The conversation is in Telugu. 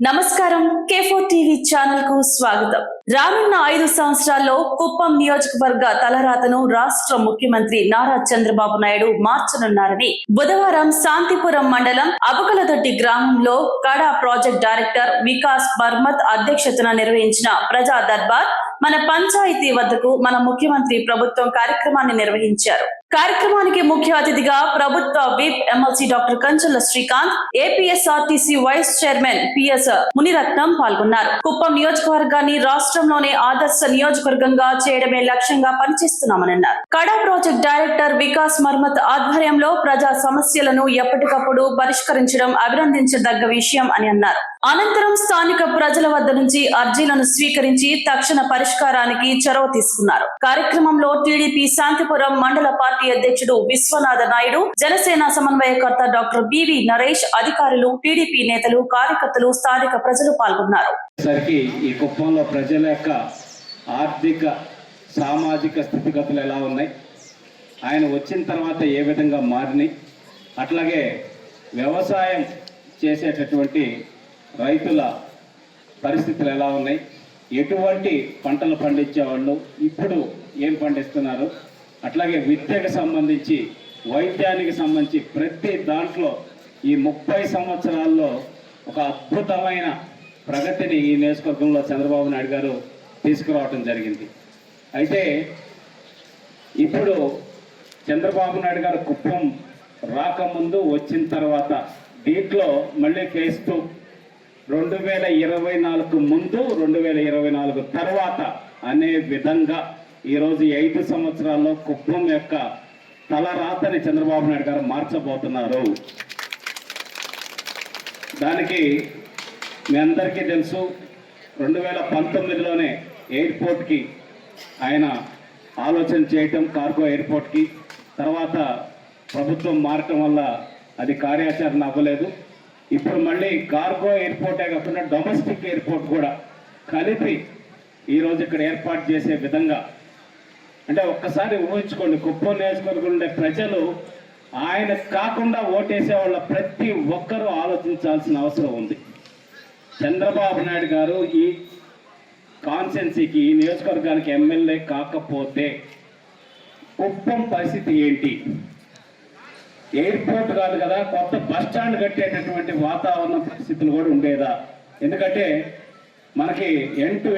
నమస్కారం. కేఫో టీవీ ఛానల్కు స్వాగతం. రానున్న ఐదు సంవత్సరాల్లో కుప్పం నియోజకవర్గ తలరాతను రాష్ట్ర ముఖ్యమంత్రి నారా చంద్రబాబు నాయుడు మార్చనున్నారని బుధవారం శాంతిపురం మండలం అబకలదొడ్డి గ్రామంలో కడా ప్రాజెక్ట్ డైరెక్టర్ వికాస్ బర్మత్ అధ్యక్షతన నిర్వహించిన ప్రజా దర్బార్ మన పంచాయతీ వద్దకు మన ముఖ్యమంత్రి ప్రభుత్వం కార్యక్రమాన్ని నిర్వహించారు. కార్యక్రమానికి ముఖ్య అతిథిగా ప్రభుత్వ whip MLC doctor Kanchala Srikanth APSRTC vice chairman PS Muniratnam పాల్గొన్నారు. కుప్పం నియోజకవర్గాన్ని రాష్ట్రంలోనే ఆదర్శ నియోజకవర్గంగా చేయడమే లక్ష్యంగా పనిచేస్తున్నామని అన్నారు కడా ప్రాజెక్ట్ డైరెక్టర్ వికాస్ మర్మత్ ఆధ్వర్యంలో ప్రజా సమస్యలను ఎప్పటికప్పుడు పరిష్కరించడం అభినందించదగ్గ విషయం అని అన్నారు. అనంతరం స్థానిక ప్రజల వద్ద నుంచి అర్జీలను స్వీకరించి తక్షణ పరిష్కారానికి చొరవ తీసుకున్నారు. కార్యక్రమంలో టీడీపీ శాంతిపురం మండల పార్టీ పార్టీ అధ్యక్షుడు విశ్వనాథ నాయుడు జనసేన సమన్వయకర్త డాక్టర్ బివి నరేష్ అధికారులు టీడీపీ నేతలు కార్యకర్తలు స్థానిక ప్రజలు పాల్గొన్నారు. ఈ కుప్పంలో ప్రజల యొక్క ఆర్థిక సామాజిక స్థితిగతులు ఎలా ఉన్నాయి? ఆయన వచ్చిన తర్వాత ఏ విధంగా మారినాయి? అట్లాగే వ్యవసాయం చేసేటటువంటి రైతుల పరిస్థితులు ఎలా ఉన్నాయి? ఎటువంటి పంటలు పండించేవాళ్ళు? ఇప్పుడు ఏం పండిస్తున్నారు? అట్లాగే విద్యకు సంబంధించి వైద్యానికి సంబంధించి ప్రతి దాంట్లో ఈ ముప్పై సంవత్సరాల్లో ఒక అద్భుతమైన ప్రగతిని ఈ నియోజకవర్గంలో చంద్రబాబు నాయుడు గారు తీసుకురావటం జరిగింది. అయితే ఇప్పుడు చంద్రబాబు నాయుడు గారు కుప్పం రాకముందు వచ్చిన తర్వాత దీంట్లో మళ్ళీ కేస్తూ రెండు వేల ఇరవై నాలుగు ముందు రెండు వేల ఇరవై నాలుగు తర్వాత అనే విధంగా ఈరోజు ఐదు సంవత్సరాల్లో కుప్పం యొక్క తలరాతని చంద్రబాబు నాయుడు గారు మార్చబోతున్నారు. దానికి మీ అందరికీ తెలుసు రెండు వేల పంతొమ్మిదిలోనే ఎయిర్పోర్ట్కి ఆయన ఆలోచన చేయటం కార్గో ఎయిర్పోర్ట్కి తర్వాత ప్రభుత్వం మారటం వల్ల అది కార్యాచరణ అవ్వలేదు. ఇప్పుడు మళ్ళీ కార్గో ఎయిర్పోర్టే కాకుండా డొమెస్టిక్ ఎయిర్పోర్ట్ కూడా కలిపి ఈరోజు ఇక్కడ ఏర్పాటు చేసే విధంగా అంటే ఒక్కసారి ఊహించుకోండి కుప్పం నియోజకవర్గం ఉండే ప్రజలు ఆయన కాకుండా ఓటేసే వాళ్ళ ప్రతి ఒక్కరూ ఆలోచించాల్సిన అవసరం ఉంది. చంద్రబాబు నాయుడు గారు ఈ కాన్సెన్సీకి ఈ నియోజకవర్గానికి ఎమ్మెల్యే కాకపోతే కుప్పం పరిస్థితి ఏంటి? ఎయిర్పోర్ట్ కాదు కదా కొత్త బస్ స్టాండ్ కట్టేటటువంటి వాతావరణ పరిస్థితులు కూడా ఉండేదా? ఎందుకంటే మనకి ఎంటు